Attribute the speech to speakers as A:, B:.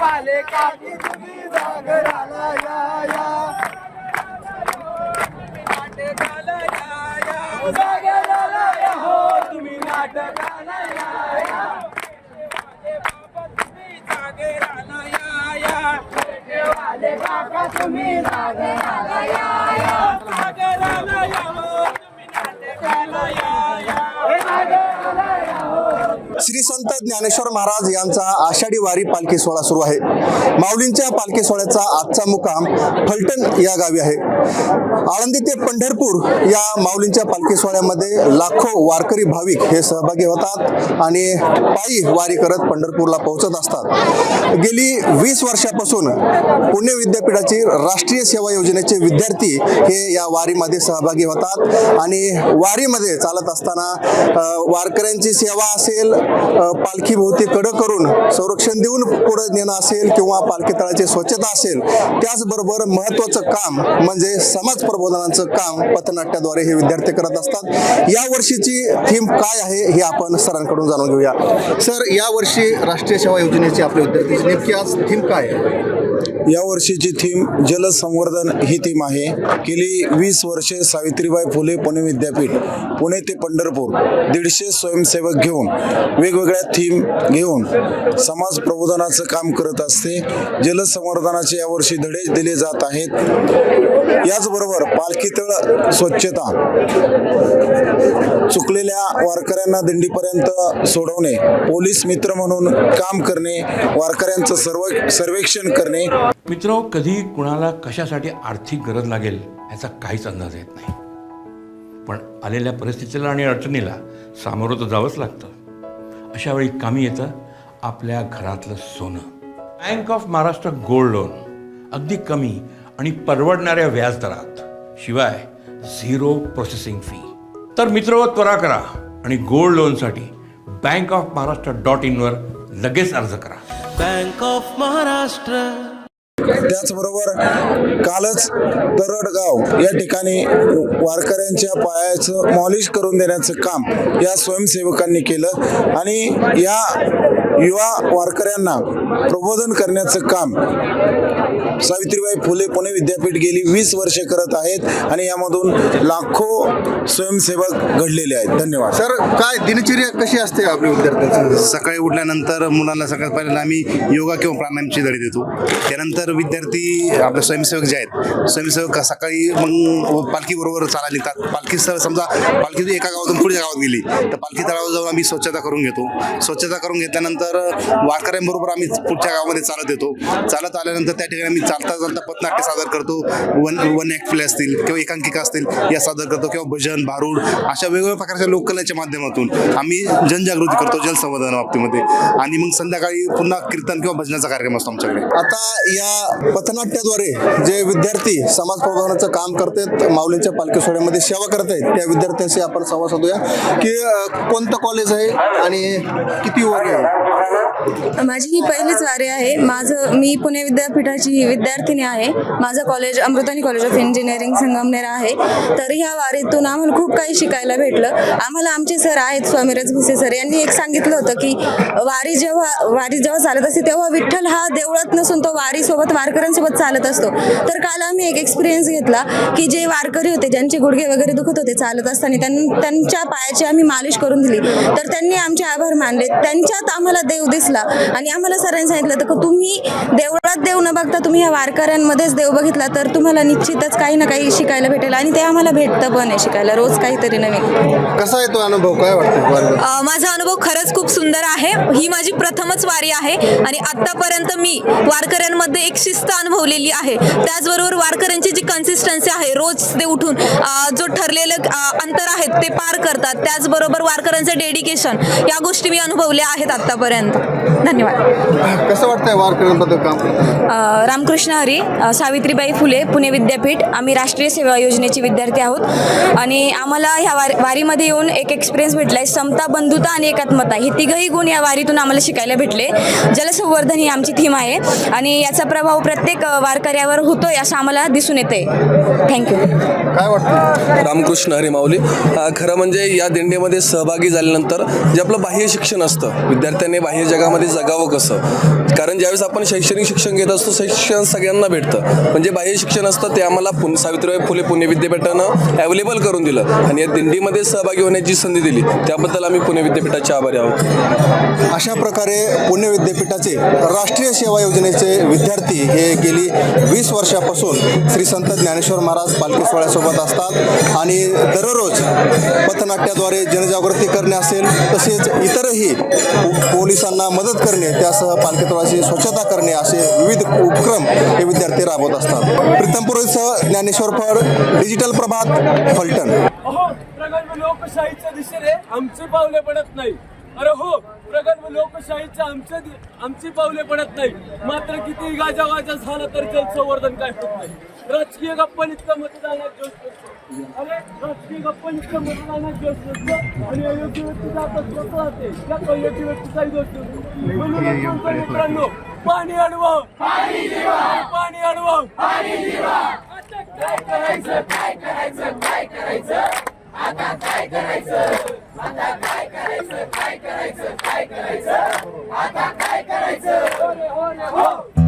A: वाले काकी तुम्ही जागराला या या. नाटकाला या या जागराला या हो तुम्ही नाटकाला या या. बाबा तुम्ही जागराला या या वाले काका तुम्ही जागराला या या. जागराला या हो तुम्ही नाटकाला या या.
B: श्री संत ज्ञानेश्वर महाराज यांचा आषाढी वारी पालखी सोहळा सुरू आहे. माऊलींच्या पालखी सोहळ्याचा आजचा मुकाम फलटण या गावी आहे. आळंदी ते पंढरपूर या माऊलींच्या पालखी सोहळ्यामध्ये लाखो वारकरी भाविक हे सहभागी होतात आणि पायी वारी करत पंढरपूरला पोहोचत असतात. गेली वीस वर्षापासून पुणे विद्यापीठाची राष्ट्रीय सेवा योजनेचे विद्यार्थी हे या वारीमध्ये सहभागी होतात आणि वारीमध्ये चालत असताना वारकऱ्यांची सेवा असेल पालखीभोवती कडक कडं करून संरक्षण देऊन पुढे नेणं असेल किंवा पालखी तळाची स्वच्छता असेल त्याचबरोबर महत्वाचं काम म्हणजे समाज प्रबोधनाचं काम पथनाट्याद्वारे हे विद्यार्थी करत असतात. या वर्षीची थीम काय आहे हे आपण सरांकडून जाणून घेऊया. सर या वर्षी राष्ट्रीय सेवा योजनेची आपल्या विद्यार्थ्यांची नेमकी आज थीम काय आहे?
C: या वर्षीची थीम जलसंवर्धन ही थीम आहे. गेली वीस वर्षे सावित्रीबाई फुले पुणे विद्यापीठ पुणे ते पंढरपूर दीडशे स्वयंसेवक घेऊन वेगवेगळ्या थीम घेऊन समाज प्रबोधनाचं काम करत असते. जलसंवर्धनाचे यावर्षी धडे दिले जात आहेत. याचबरोबर पालखीतळ स्वच्छता. चुकलेल्या वारकऱ्यांना दिंडीपर्यंत सोडवणे पोलीस मित्र म्हणून काम करणे वारकऱ्यांचं सर्व सर्वेक्षण करणे.
D: मित्र कधी कुणाला कशासाठी आर्थिक गरज लागेल याचा काहीच अंदाज येत नाही. पण आलेल्या परिस्थितीला आणि अडचणीला सामोरं तर जावंच लागतं. अशा वेळी कामी येतं आपल्या घरातलं सोनं. Bank of Maharashtra gold loan. अगदी कमी आणि परवडणाऱ्या व्याजदरात. शिवाय झिरो प्रोसेसिंग फी तर मित्र त्वरा करा आणि गोल्ड लोनसाठी बँक ऑफ महाराष्ट्र डॉट इनवर लगेच अर्ज करा.
E: Bank of Maharashtra.
C: त्याचबरोबर कालच तरडगाव या ठिकाणी वारकऱ्यांच्या पायाचं मॉलिश करून देण्याचं काम या स्वयंसेवकांनी केलं. आणि या युवा वारकऱ्यांना प्रबोधन करण्याचं काम सावित्रीबाई फुले पुणे विद्यापीठ गेली वीस वर्षे करत आहेत आणि यामधून लाखो स्वयंसेवक घडलेले आहेत. धन्यवाद.
B: सर काय दिनचर्या कशी असते आपल्या विद्यार्थ्यांची?
F: सकाळी उठल्यानंतर मुलांना सगळ्यात पहिल्यांदा आम्ही योगा किंवा प्राणायामची धडी देतो. त्यानंतर विद्यार्थी आपले स्वयंसेवक जे आहेत स्वयंसेवक सकाळी मग पालखी बरोबर चालायला निघतात. पालखी स्थळ समजा पालखी एका गावातून पुढच्या गावात गेली तर पालखी तळावर जाऊन आम्ही स्वच्छता करून घेतो. स्वच्छता करून घेतल्यानंतर वारकऱ्यांबरोबर आम्ही पुढच्या गावामध्ये चालत येतो. चालत आल्यानंतर त्या ठिकाणी आम्ही चालता चालता पथनाट्य सादर करतो. वन वन ॲक्ट प्ले असतील किंवा एकांकिका असतील या सादर करतो. किंवा भजन भारूड अशा वेगवेगळ्या प्रकारच्या लोककलेच्या माध्यमातून आम्ही जनजागृती करतो जलसंवर्धन बाबतीमध्ये. आणि मग संध्याकाळी पुन्हा कीर्तन किंवा भजनाचा कार्यक्रम असतो आमच्याकडे.
B: आता या पथनाट्याद्वारे जे विद्यार्थी समाज प्रबोधनाचं काम करतात माऊलींच्या पालखी सोहळ्यामध्ये सेवा करत आहेत त्या विद्यार्थ्यांशी आपण संवाद साधूया. की कोणतं कॉलेज आहे आणि किती वर्ग आहे?
G: হলো माझी ही पहिलीच वारी आहे. माझं मी पुणे विद्यापीठाची विद्यार्थिनी आहे. माझं college अमृतानी college of engineering Sangamner आहे. तर ह्या वारीतून आम्हाला खूप काही शिकायला भेटलं. आम्हाला आमचे सर आहेत स्वामीराज भुसे सर यांनी एक सांगितलं होतं की वारी जेव्हा वारी जेव्हा चालत असते तेव्हा विठ्ठल हा देवळात नसून तो वारीसोबत वारकऱ्यांसोबत चालत असतो. तर काल आम्ही एक एक्सपिरियन्स घेतला की जे वारकरी होते ज्यांचे गुडघे वगैरे दुखत होते चालत असताना त्यां त्यांच्या पायाची आम्ही मालिश करून दिली. तर त्यांनी आमचे आभार मानले. त्यांच्यात आम्हाला देव दिसले आणि आम्हाला सरांनी सांगितलं तर का तुम्ही देवळात देव न बघता तुम्ही ह्या वारकऱ्यांमध्येच देव बघितला तर तुम्हाला निश्चितच काही ना काही शिकायला भेटेल आणि ते आम्हाला भेटतं पण आहे शिकायला रोज काहीतरी नवीन.
B: कसा आहे तो अनुभव? काय वाटतं
H: माझा अनुभव खरंच खूप सुंदर आहे. ही माझी प्रथमच वारी आहे आणि आत्तापर्यंत मी वारकऱ्यांमध्ये एक शिस्त अनुभवलेली आहे. त्याचबरोबर वारकऱ्यांची जी कन्सिस्टन्सी आहे रोज ते उठून जो ठरलेलं अंतर आहेत ते पार करतात. त्याचबरोबर वारकऱ्यांचं डेडिकेशन या गोष्टी मी अनुभवल्या आहेत आत्तापर्यंत. धन्यवाद.
B: कसं वाटतंय वारकऱ्यांबद्दल काम?
G: रामकृष्ण हरी सावित्रीबाई फुले पुणे विद्यापीठ. आम्ही राष्ट्रीय सेवा योजनेचे विद्यार्थी आहोत. आणि आम्हाला ह्या वारी वारीमध्ये येऊन एक एक्सपिरियन्स भेटला आहे समता बंधुता आणि एकात्मता. हे तिघही गुण या वारीतून आम्हाला शिकायला भेटले. जलसंवर्धन ही आमची थीम आहे. आणि याचा प्रभाव प्रत्येक वारकऱ्यावर होतोय असं आम्हाला दिसून येते थँक्यू
B: काय वाटतं
I: रामकृष्ण हरी माऊली. खरं म्हणजे या दिंडीमध्ये सहभागी झाल्यानंतर जे आपलं बाह्य शिक्षण असतं विद्यार्थ्यांनी बाह्य जगामध्ये जगामध्ये जगावं कसं? कारण ज्यावेळेस आपण शैक्षणिक शिक्षण घेत असतो शिक्षण सगळ्यांना भेटतं. म्हणजे बाह्य शिक्षण असतं ते आम्हाला पुणे सावित्रीबाई फुले पुणे विद्यापीठानं अवेलेबल करून दिलं. आणि या दिंडीमध्ये सहभागी होण्याची संधी दिली. त्याबद्दल आम्ही पुणे विद्यापीठाचे आभारी आहोत.
B: अशा प्रकारे पुणे विद्यापीठाचे राष्ट्रीय सेवा योजनेचे विद्यार्थी हे गेली वीस वर्षापासून श्री संत ज्ञानेश्वर महाराज पालखी सोहळ्यासोबत असतात. आणि दररोज पथनाट्याद्वारे जनजागृती करणे असेल तसेच इतरही पोलिसांना मदत करणे त्यासह पालखी तळाची स्वच्छता करणे असे विविध उपक्रम हे विद्यार्थी राबवत असतात. प्रीतम ज्ञानेश्वर फड डिजिटल प्रभात फलटण.
A: लोकशाहीच्या दिशेने आमचे पावले पडत नाही अरे हो प्रगल्भ लोकशाहीच्या आमच्या आमची पावले पडत नाही. मात्र किती गाजावाजा झालं तर जलसंवर्धन काय होत नाही. राजकीय गप्पन इतकं मतदानात जोश अरे राजकीय गप्पन इतकं मतदानात जोश नसतो. आणि अयोग्य व्यक्ती जातात स्वतः राहते त्यात अयोग्य व्यक्तीचाही दोष नसतो. म्हणून मित्रांनो पाणी अडवा. पाणी अडवा. आता काय करायचं? काय करायचं काय करायचं? आता काय करायचं? आता करायचं काय करायचं काय करायचं? आता काय करायचं?